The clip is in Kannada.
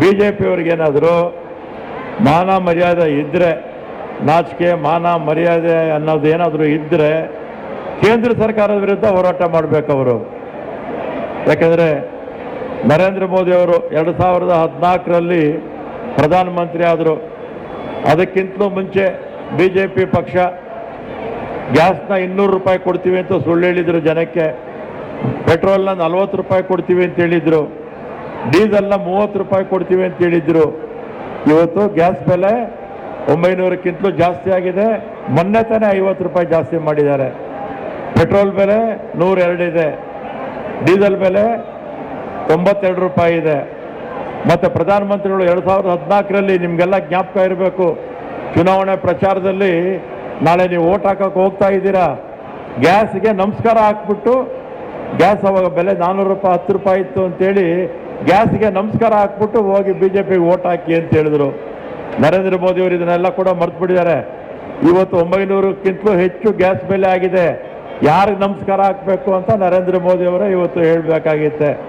ಬಿ ಜೆ ಪಿಯವ್ರಿಗೇನಾದರೂ ಮಾನ ಮರ್ಯಾದೆ ಇದ್ದರೆ ನಾಚಿಕೆ, ಮಾನ ಮರ್ಯಾದೆ ಅನ್ನೋದು ಏನಾದರೂ ಇದ್ದರೆ ಕೇಂದ್ರ ಸರ್ಕಾರದ ವಿರುದ್ಧ ಹೋರಾಟ ಮಾಡಬೇಕವರು ಯಾಕಂದರೆ ನರೇಂದ್ರ ಮೋದಿ ಅವರು ಎರಡು ಸಾವಿರದ ಹದಿನಾಲ್ಕರಲ್ಲಿ ಪ್ರಧಾನಮಂತ್ರಿ ಆದರು. ಅದಕ್ಕಿಂತಲೂ ಮುಂಚೆ ಬಿ ಜೆ ಪಿ ಪಕ್ಷ ಗ್ಯಾಸ್ನ ಇನ್ನೂರು ರೂಪಾಯಿ ಕೊಡ್ತೀವಿ ಅಂತ ಸುಳ್ಳು ಹೇಳಿದರು ಜನಕ್ಕೆ. ಪೆಟ್ರೋಲ್ನ ನಲ್ವತ್ತು ರೂಪಾಯಿ ಕೊಡ್ತೀವಿ ಅಂತ ಹೇಳಿದರು. ಡೀಸೆಲ್ನ ಮೂವತ್ತು ರೂಪಾಯಿ ಕೊಡ್ತೀವಿ ಅಂತ ಹೇಳಿದ್ರು. ಇವತ್ತು ಗ್ಯಾಸ್ ಬೆಲೆ ಒಂಬೈನೂರಕ್ಕಿಂತಲೂ ಜಾಸ್ತಿ ಆಗಿದೆ. ಮೊನ್ನೆ ತಾನೇ ಐವತ್ತು ರೂಪಾಯಿ ಜಾಸ್ತಿ ಮಾಡಿದ್ದಾರೆ. ಪೆಟ್ರೋಲ್ ಬೆಲೆ ನೂರೆರಡಿದೆ ಡೀಸೆಲ್ ಬೆಲೆ ತೊಂಬತ್ತೆರಡು ರೂಪಾಯಿ ಇದೆ. ಮತ್ತು ಪ್ರಧಾನಮಂತ್ರಿಗಳು ಎರಡು ಸಾವಿರದ ಹದಿನಾಲ್ಕರಲ್ಲಿ ನಿಮಗೆಲ್ಲ ಜ್ಞಾಪಕ ಇರಬೇಕು. ಚುನಾವಣೆ ಪ್ರಚಾರದಲ್ಲಿ ನಾಳೆ ನೀವು ಓಟ್ ಹಾಕೋಕೆ ಹೋಗ್ತಾ ಇದ್ದೀರಾ? ಗ್ಯಾಸ್ಗೆ ನಮಸ್ಕಾರ ಹಾಕ್ಬಿಟ್ಟು, ಗ್ಯಾಸ್ ಅವಾಗ ಬೆಲೆ ನಾನ್ನೂರು ರೂಪಾಯಿ, ಹತ್ತು ರೂಪಾಯಿ ಇತ್ತು ಅಂತೇಳಿ ಗ್ಯಾಸ್ಗೆ ನಮಸ್ಕಾರ ಹಾಕ್ಬಿಟ್ಟು ಹೋಗಿ ಬಿ ಜೆ ಪಿಗೆ ಓಟ್ ಹಾಕಿ ಅಂತ ಹೇಳಿದ್ರು. ನರೇಂದ್ರ ಮೋದಿ ಅವರು ಇದನ್ನೆಲ್ಲ ಕೂಡ ಮರ್ತು ಬಿಟ್ಟಿದ್ದಾರೆ. ಇವತ್ತು ಒಂಬೈನೂರಕ್ಕಿಂತಲೂ ಹೆಚ್ಚು ಗ್ಯಾಸ್ ಬೆಲೆ ಆಗಿದೆ. ಯಾರಿಗೆ ನಮಸ್ಕಾರ ಹಾಕಬೇಕು ಅಂತ ನರೇಂದ್ರ ಮೋದಿ ಅವರೇ ಇವತ್ತು ಹೇಳಬೇಕಾಗಿತ್ತೆ.